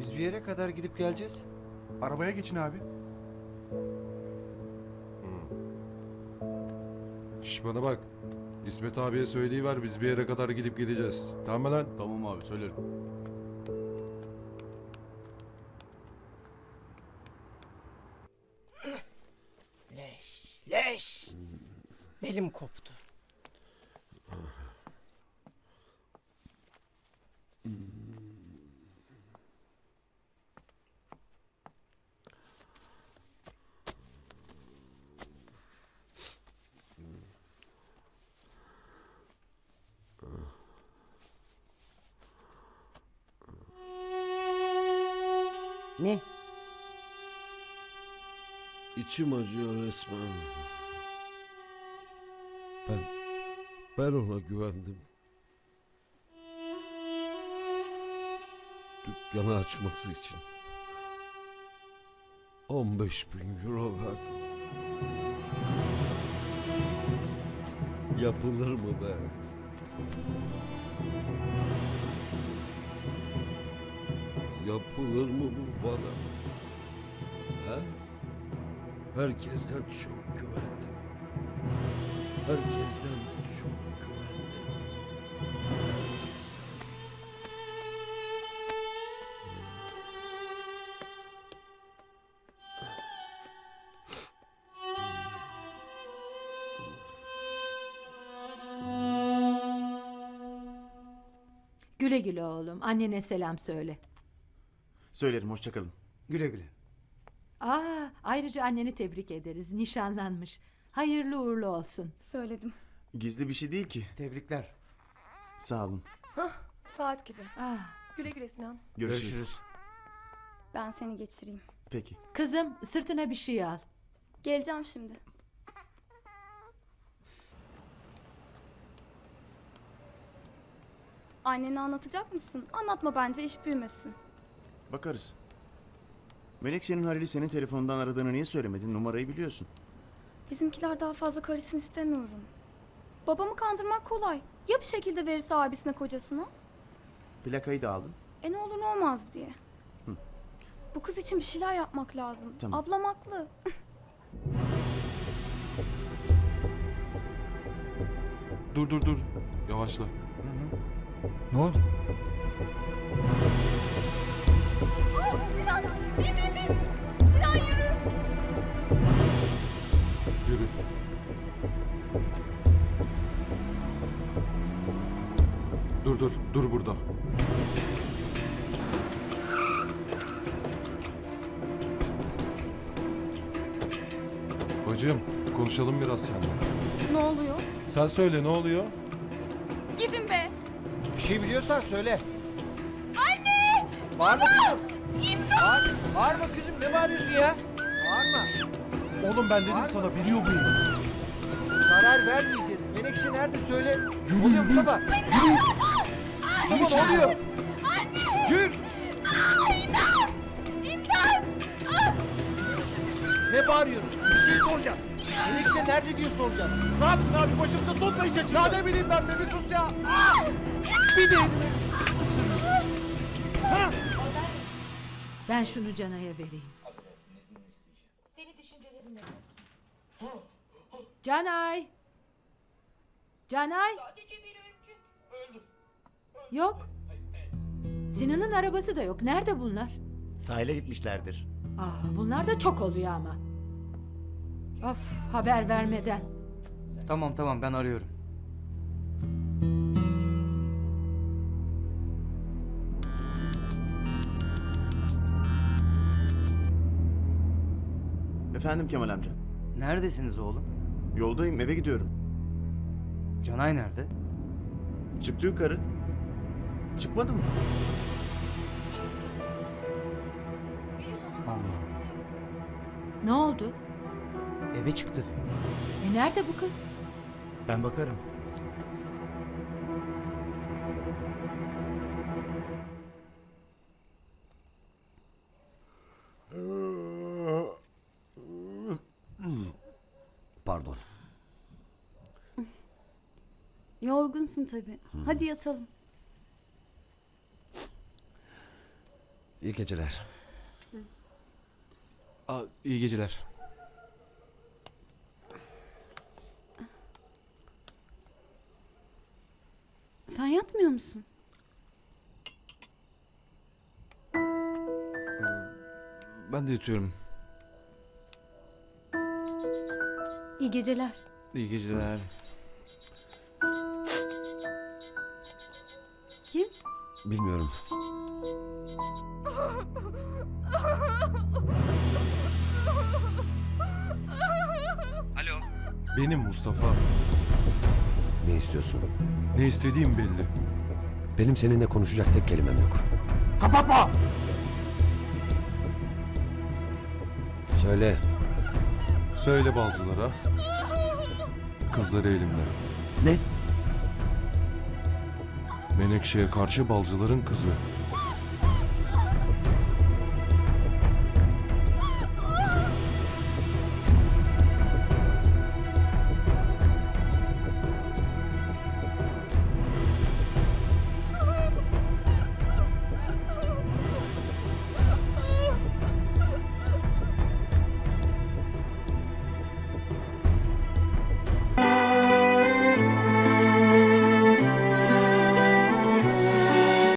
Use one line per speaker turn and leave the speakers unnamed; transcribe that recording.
Biz bir yere kadar gidip geleceğiz.
Arabaya geçin abi.
Şş bana bak. İsmet abiye söyleyiver biz bir yere kadar gidip gideceğiz. Tamam mı lan?
Tamam abi söylerim.
Leş, leş. Belim koptu. Ne?
İçim acıyor resmen. Ben, ben ona güvendim. Dükkanı açması için. 15 bin euro verdim. Yapılır mı be? Yapılır mı bu bana? He? Herkesten çok güvendim. Herkesten çok güvendim. Herkesten.
Güle güle oğlum. Annene selam söyle.
Söylerim hoşçakalın.
Güle güle.
Aa, ayrıca anneni tebrik ederiz. Nişanlanmış. Hayırlı uğurlu olsun.
Söyledim.
Gizli bir şey değil ki.
Tebrikler.
Sağ olun.
Saat gibi.
Ah,
Güle güle Sinan.
Görüşürüz.
Ben seni geçireyim.
Peki.
kızım sırtına bir şey al.
Geleceğim şimdi. Annene anlatacak mısın? Anlatma bence iş büyümesin.
Bakarız. Menekşe'nin Halil'i senin telefonundan aradığını niye söylemedin? Numarayı biliyorsun.
Bizimkiler daha fazla karısını istemiyorum. Babamı kandırmak kolay. Ya bir şekilde verirse abisine kocasına?
Plakayı da aldın.
E ne olur ne olmaz diye. Bu kız için bir şeyler yapmak lazım.
Tamam.
Ablam haklı.
Dur dur dur. Yavaşla.
Ne oldu?
Sinan! Bin bin bin! Sinan yürü!
Yürü. Dur dur. Dur burada. Bacım konuşalım biraz seninle.
Ne oluyor?
Sen söyle ne oluyor?
Gidin be!
Bir şey biliyorsan söyle. Anne! Bağırma kızım.
İmdat!
Bağır, bağırma kızım ne bağırıyorsun ya? Bağırma.
Oğlum ben dedim sana biliyor muyum?
Zarar vermeyeceğiz. Menekşe nerede söyle. Ne oluyor Mustafa? Yürü. Mustafa ne oluyor? Yürü. Ne bağırıyorsun? Bir şey soracağız. Menekşe nerede diye soracağız. Ne yaptın abi başımıza toplayınca çıktı. Ne bileyim ben be bir sus ya. Bir de elimi ısırın.
Ben şunu Canay'a vereyim.
Seni düşüncelerinle
Canay! Canay!
sadece bir öncü.
Yok. Sinan'ın arabası da yok. Nerede bunlar?
Sahile gitmişlerdir.
Aa, bunlar da çok oluyor ama. Of haber vermeden.
Tamam tamam ben arıyorum.
Efendim Kemal amca.
Neredesiniz oğlum?
Yoldayım eve gidiyorum.
Canay nerede?
Çıktı yukarı. Çıkmadı mı?
Allah Allah.
Ne oldu?
Eve çıktı diyor.
E nerede bu kız?
Ben bakarım.
Pardon.
Yorgunsun tabii. Hadi yatalım.
İyi geceler.
Aa, iyi geceler.
Sen yatmıyor musun?
Ben de yatıyorum.
İyi geceler.
İyi geceler.
Kim?
Bilmiyorum.
Benim Mustafa.
Ne istiyorsun?
Ne istediğim belli.
Benim seninle konuşacak tek kelimem yok.
Kapatma!
Söyle.
Söyle balcılara. Kızları elimde.
Ne?
Menekşe'ye karşı balcıların kızı.